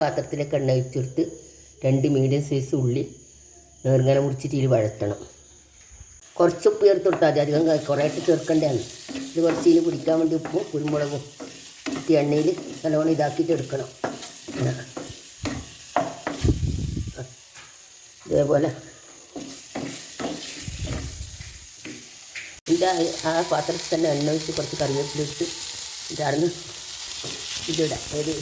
പാത്രത്തിലേക്ക് എണ്ണ ഒഴിച്ചെടുത്ത് രണ്ട് മീഡിയം സൈസ് ഉള്ളി നേർങ്ങനെ മുറിച്ചിട്ട് ഇതിൽ വഴറ്റണം. കുറച്ച് ഉപ്പ് ചേർത്ത് കൊടുത്താൽ മതി. അധികം കുറേയായിട്ട് ചേർക്കേണ്ടതാണ് ഇത് കുറച്ച് ഇതിൽ പിടിക്കാൻ വേണ്ടി ഉപ്പും കുരുമുളകും ഇട്ട് എണ്ണയിൽ നല്ലോണം ഇതാക്കിയിട്ട് എടുക്കണം. ഇതേപോലെ. ഇതിന്റെ ആ പാത്രത്തിൽ തന്നെ എണ്ണ ഒഴിച്ച് കുറച്ച് കറിവേപ്പിലിട്ട് ഇതായിരുന്നു ഇതിടാം. ഒരു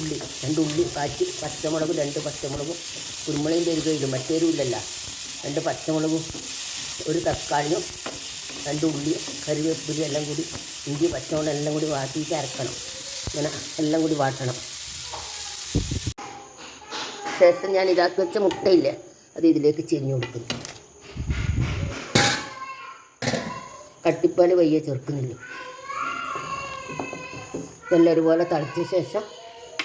ഉള്ളി രണ്ട് ഉള്ളി കാച്ചി പച്ചമുളക് രണ്ട് പച്ചമുളകും. കുരുമുളകിന്റെ എരിവിലും മറ്റേരുമില്ലല്ല രണ്ട് പച്ചമുളകും ഒരു തക്കാളിയും രണ്ട് ഉള്ളി കറിവേപ്പില എല്ലാം കൂടി ഇഞ്ചി പച്ചമുളക് എല്ലാം കൂടി വാട്ടിയിട്ട് അരക്കണം. ഇങ്ങനെ എല്ലാം കൂടി വാട്ടണം. ശേഷം ഞാൻ ഇതാക്കി വെച്ച മുട്ടയില്ലേ അത് ഇതിലേക്ക് ചെരിഞ്ഞു കൊടുക്കുന്നു. കട്ടിപ്പാൽ വയ്യ ചേർക്കുന്നില്ല എല്ലാം ഒരുപോലെ തളിച്ച ശേഷം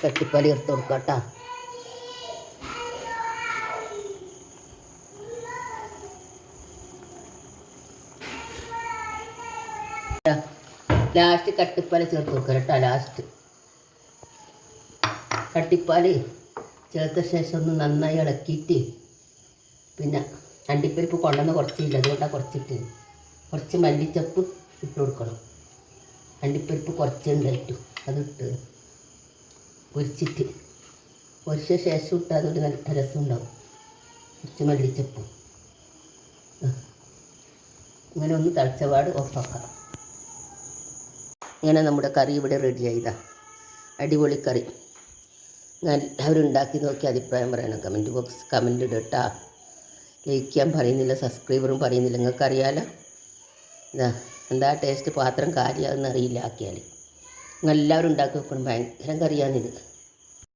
കട്ടിപ്പാൽ എടുത്ത് കൊടുക്കാം കേട്ടോ ലാസ്റ്റ് കട്ടിപ്പാൽ ചേർത്ത് കൊടുക്കാം കേട്ടോ ലാസ്റ്റ് കട്ടിപ്പാൽ ചേർത്ത ശേഷം ഒന്ന് നന്നായി ഇളക്കിയിട്ട് പിന്നെ അണ്ടിപ്പരിപ്പ് കൊണ്ടുവന്ന് കുറച്ചില്ല അതുകൊണ്ടാണ് കുറച്ചിട്ട്. കുറച്ച് മല്ലിച്ചപ്പ് ഇട്ട് കൊടുക്കണം. അണ്ടിപ്പരിപ്പ് കുറച്ചുണ്ടായിട്ടു അതിട്ട്. പൊരിച്ചിട്ട് പൊരിച്ച ശേഷം ഇട്ടാൽ ഒരു നല്ല രസം ഉണ്ടാവും കുറച്ച് മല്ലിച്ചപ്പും. ഇങ്ങനെ ഒന്ന് തളിച്ചപാട് ഓഫാക്കാം ഇങ്ങനെ നമ്മുടെ കറി ഇവിടെ റെഡി ആയതാ. അടിപൊളി കറി. ഞാൻ എല്ലാവരും ഉണ്ടാക്കി നോക്കി അഭിപ്രായം പറയണം. കമന്റ് ബോക്സ് കമന്റ് ഇടട്ടാ. ലൈക്ക് ചെയ്യാൻ പറയുന്നില്ല സബ്സ്ക്രൈബറും പറയുന്നില്ല. നിങ്ങൾക്ക് അറിയാലോ ഇതാ എന്താ ടേസ്റ്റ് പാത്രം കാര്യമാകുന്ന അറിയില്ല ആക്കിയാൽ എല്ലാവരും ഉണ്ടാക്കി വെക്കണം. ഭയങ്കര കറിയാണിത്.